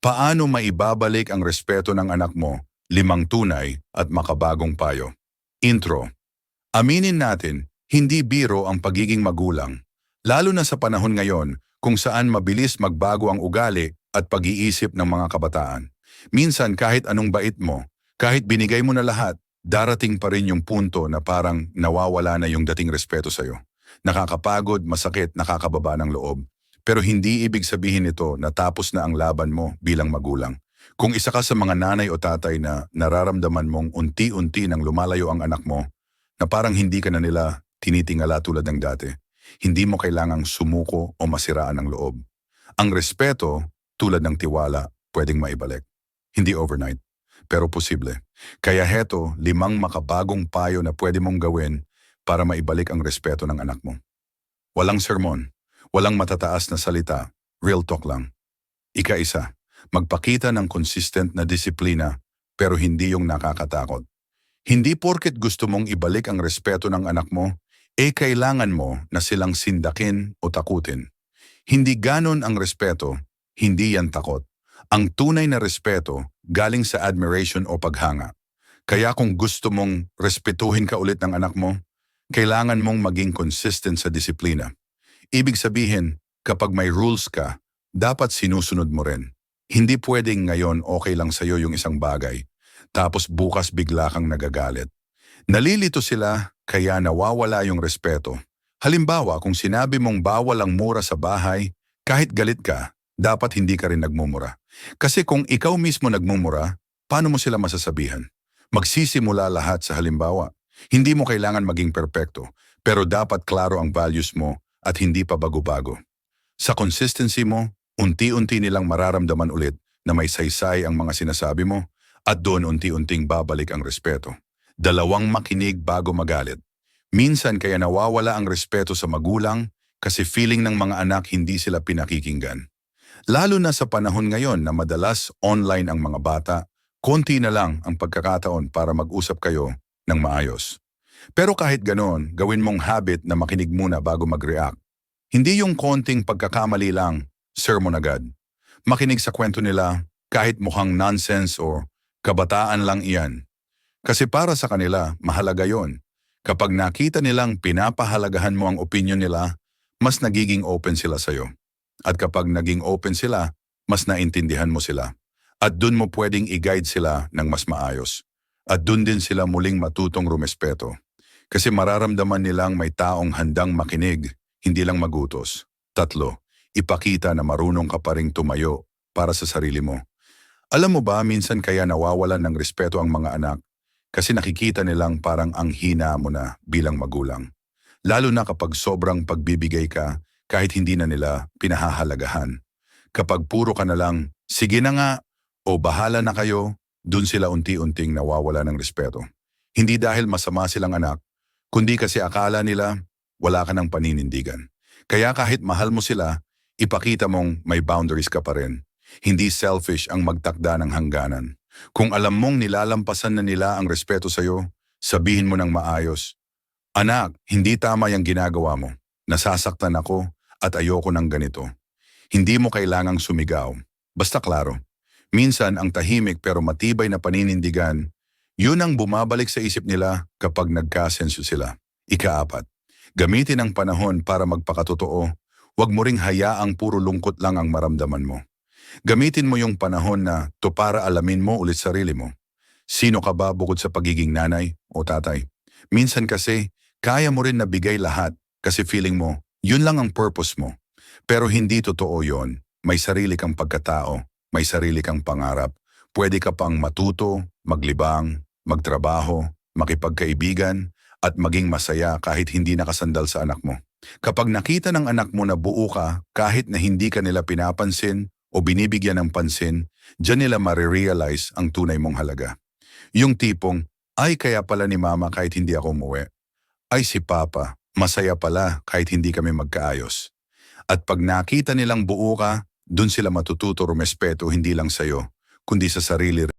Paano maibabalik ang respeto ng anak mo, limang tunay at makabagong payo? Intro. Aminin natin, hindi biro ang pagiging magulang. Lalo na sa panahon ngayon kung saan mabilis magbago ang ugali at pag-iisip ng mga kabataan. Minsan kahit anong bait mo, kahit binigay mo na lahat, darating pa rin yung punto na parang nawawala na yung dating respeto sa'yo. Nakakapagod, masakit, nakakababa ng loob. Pero hindi ibig sabihin nito na tapos na ang laban mo bilang magulang. Kung isa ka sa mga nanay o tatay na nararamdaman mong unti-unti nang lumalayo ang anak mo, na parang hindi ka na nila tinitingala tulad ng dati, hindi mo kailangang sumuko o masiraan ng loob. Ang respeto, tulad ng tiwala, pwedeng maibalik. Hindi overnight, pero posible. Kaya heto, limang makabagong payo na pwede mong gawin para maibalik ang respeto ng anak mo. Walang sermon, walang matataas na salita, real talk lang. Ika-isa, magpakita ng consistent na disiplina pero hindi yung nakakatakot. Hindi porket gusto mong ibalik ang respeto ng anak mo, eh kailangan mo na silang sindakin o takutin. Hindi ganon ang respeto, hindi yan takot. Ang tunay na respeto galing sa admiration o paghanga. Kaya kung gusto mong respetuhin ka ulit ng anak mo, kailangan mong maging consistent sa disiplina. Ibig sabihin, kapag may rules ka, dapat sinusunod mo rin. Hindi pwedeng ngayon okay lang sa'yo yung isang bagay, tapos bukas bigla kang nagagalit. Nalilito sila kaya nawawala yung respeto. Halimbawa, kung sinabi mong bawal ang mura sa bahay, kahit galit ka, dapat hindi ka rin nagmumura. Kasi kung ikaw mismo nagmumura, paano mo sila masasabihan? Magsisimula lahat sa halimbawa. Hindi mo kailangan maging perpekto, pero dapat klaro ang values mo at hindi pa bago-bago. Sa consistency mo, unti-unti nilang mararamdaman ulit na may saysay ang mga sinasabi mo at doon unti-unting babalik ang respeto. Dalawang makinig bago magalit. Minsan kaya nawawala ang respeto sa magulang kasi feeling ng mga anak hindi sila pinakikinggan. Lalo na sa panahon ngayon na madalas online ang mga bata, konti na lang ang pagkakataon para mag-usap kayo ng maayos. Pero kahit ganoon, gawin mong habit na makinig muna bago mag-react. Hindi yung konting pagkakamali lang, sermon agad. Makinig sa kwento nila kahit mukhang nonsense o kabataan lang iyan. Kasi para sa kanila, mahalaga yon. Kapag nakita nilang pinapahalagahan mo ang opinion nila, mas nagiging open sila sa'yo. At kapag naging open sila, mas naintindihan mo sila. At dun mo pwedeng i-guide sila ng mas maayos. At dun din sila muling matutong rumespeto. Kasi mararamdaman nilang may taong handang makinig, hindi lang magutos. Tatlo, ipakita na marunong ka pa ring tumayo para sa sarili mo. Alam mo ba, minsan kaya nawawalan ng respeto ang mga anak kasi nakikita nilang parang ang hina mo na bilang magulang. Lalo na kapag sobrang pagbibigay ka kahit hindi na nila pinahahalagahan. Kapag puro ka na lang, sige na nga, o bahala na kayo, dun sila unti-unting nawawala ng respeto. Hindi dahil masama silang anak, kundi kasi akala nila wala ka ng paninindigan. Kaya kahit mahal mo sila, ipakita mong may boundaries ka pa rin. Hindi selfish ang magtakda ng hangganan. Kung alam mong nilalampasan na nila ang respeto sa'yo, sabihin mo ng maayos, Anak, hindi tama yung ginagawa mo. Nasasaktan ako at ayoko ng ganito. Hindi mo kailangang sumigaw. Basta klaro. Minsan ang tahimik pero matibay na paninindigan, yun ang bumabalik sa isip nila kapag nagkasenso sila. Ikaapat, gamitin ang panahon para magpakatotoo. Huwag mo ring hayaang puro lungkot lang ang maramdaman mo. Gamitin mo yung panahon na to para alamin mo ulit sarili mo. Sino ka ba bukod sa pagiging nanay o tatay? Minsan kasi, kaya mo rin nabigay lahat kasi feeling mo, yun lang ang purpose mo. Pero hindi totoo yon. May sarili kang pagkatao, may sarili kang pangarap. Pwede ka pang matuto, maglibang, magtrabaho, makipagkaibigan, at maging masaya kahit hindi nakasandal sa anak mo. Kapag nakita ng anak mo na buo ka kahit na hindi ka nila pinapansin o binibigyan ng pansin, dyan nila marirealize ang tunay mong halaga. Yung tipong, ay kaya pala ni mama kahit hindi ako umuwi. Ay si papa, masaya pala kahit hindi kami magkaayos. At pag nakita nilang buo ka, dun sila matututo rumespeto hindi lang sa'yo, kundi sa sarili